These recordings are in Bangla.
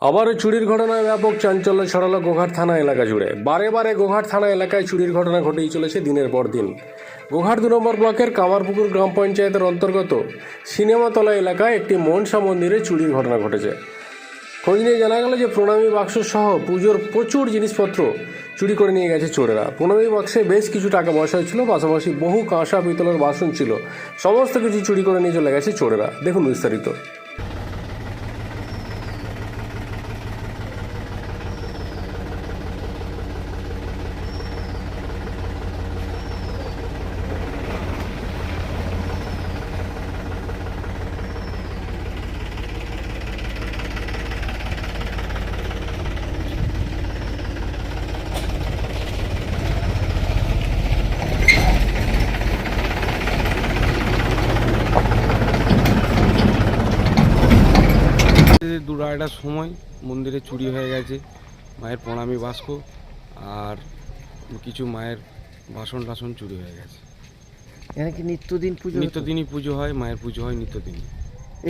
আবারও চুরির ঘটনায় ব্যাপক চাঞ্চল্য ছড়ালো গোঘাট থানা এলাকা জুড়ে। বারে বারে গোঘাট থানা এলাকায় চুরির ঘটনা ঘটেই চলেছে দিনের পর দিন। গোঘাট দু নম্বর ব্লকের কামারপুকুর গ্রাম পঞ্চায়েতের অন্তর্গত সিনেমাতলা এলাকায় একটি মনসা মন্দিরে চুরির ঘটনা ঘটেছে। খোঁজ নিয়ে জানা গেল যে প্রণামী বাক্স সহ পুজোর প্রচুর জিনিসপত্র চুরি করে নিয়ে গেছে চোরেরা। প্রণামী বাক্সে বেশ কিছু টাকা পয়সা ছিল, পাশাপাশি বহু কাঁসা, পিতলের বাসন ছিল। সমস্ত কিছু চুরি করে নিয়ে চলে গেছে চোরেরা। দেখুন বিস্তারিত। আড়াইটার সময় মন্দিরে চুরি হয়ে গেছে মায়ের প্রণামী বাস্ক আর কিছু মায়ের বাসন টাসন চুরি হয়ে গেছে। এখানে কি নিত্যদিন পুজো নিত্যদিনই পুজো হয় মায়ের পুজো হয় নিত্যদিনই।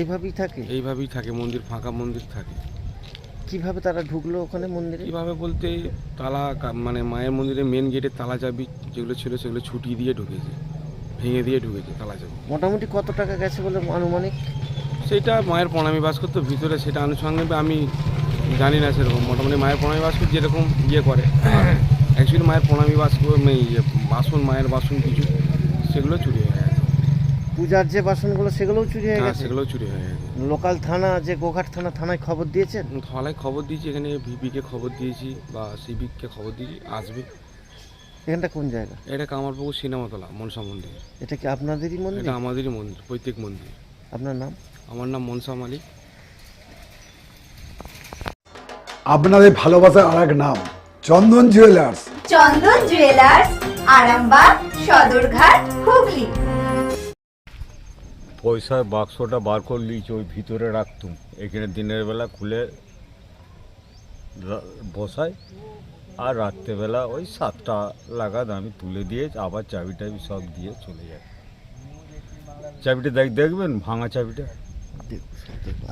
এইভাবেই থাকে? এইভাবেই থাকে মন্দির ফাঁকা মন্দির থাকে। কীভাবে তারা ঢুকলো ওখানে মন্দিরে? কীভাবে বলতে তালা মানে মায়ের মন্দিরে মেন গেটে তালা চাবি যেগুলো ছিল সেগুলো ছুটি দিয়ে ঢুকেছে ভেঙে দিয়ে ঢুকেছে তালা চাবি। মোটামুটি কত টাকা গেছে বলে আনুমানিক? সেটা মায়ের প্রণামী বাস্ক তো ভিতরে সেটা আনুষঙ্গিক আমি জানি না সেরকম। মোটামুটি মায়ের প্রণামী বাস্ক যেরকম ইয়ে করে। অ্যাকচুয়ালি মায়ের প্রণামী বাস্ক মানে ইয়ে বাসন মায়ের বাসন কিছু সেগুলো চুরি হয়ে গেছে। পূজার যে বাসনগুলো সেগুলোও চুরি হয়ে হ্যাঁ গেছে? সেগুলো চুরি হয়ে গেছে। লোকাল থানা যে গোঘাট থানা থানায় খবর দিয়েছেন? থালায় খবর দিয়েছি এখানে ভিপিকে খবর দিয়েছি বা সিভিককে খবর দিয়েছি আসবে। এখানটা কোন জায়গা? এটা কামারপুকুর সিনেমাতলা মনসা মন্দির। এটা কি আপনাদেরই মন্দির? এটা আমাদেরই মন্দির প্রত্যেক মন্দির। আপনার নাম? আমার নাম মনসা মালিক। আপনাদের ভালোবাসার আর এক নাম চন্দন জুয়েলার্স চন্দন জুয়েলার্স আরামবাগ সদরঘাট হুগলি। পয়সার বাক্সটা বার করে নিয়েছি ওই ভিতরে রাখতুম। এখানে দিনের বেলা খুলে বসাই আর রাত্রেবেলা ওই সাতটা লাগাদ আমি তুলে দিয়ে আবার চাবি টাবি সব দিয়ে চলে যাই। চাবিটা দেখ দেখবেন? ভাঙা চাবিটা?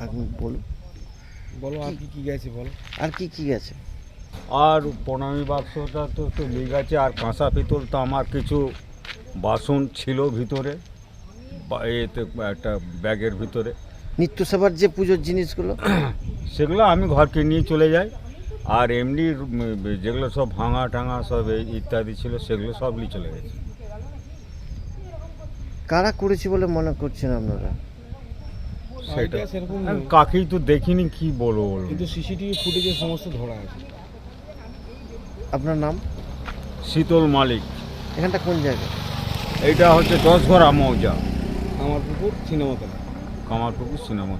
আপনি বলুন বলো। আর কি কি গেছে বলো? আর কি কি গেছে? আর প্রণামী বাক্সটা তো তো লেগে গেছে আর কাঁসা পিতল তো আমার কিছু বাসন ছিল ভিতরে এতে একটা ব্যাগের ভিতরে। নিত্য সেবার যে পুজোর জিনিসগুলো? সেগুলো আমি ঘরকে নিয়ে চলে যাই আর এমনি যেগুলো সব ভাঙা টাঙা সব এই ইত্যাদি ছিল সেগুলো সব নিয়ে চলে গেছে। কারা করেছে বলে মনে করছেন আপনারা? সেটা। সেরকম কাকেই তো দেখিনি কি বলব বলব কিন্তু সিসিটিভি ফুটেজে সমস্ত ধরা আছে। আপনার নাম? শীতল মালিক। এখানটা কোন জায়গা এইটা হচ্ছে দশঘরা মৌজা। কামারপুকুর সিনেমাতলা। কামারপুকুর সিনেমা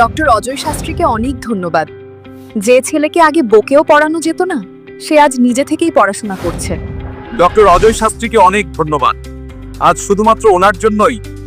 ডক্টর অজয় শাস্ত্রীকে অনেক ধন্যবাদ। যে ছেলেকে আগে বকেও পড়ানো যেত না সে আজ নিজে থেকেই পড়াশোনা করছে। ডক্টর অজয় শাস্ত্রীকে অনেক ধন্যবাদ। আজ শুধুমাত্র ওনার জন্যই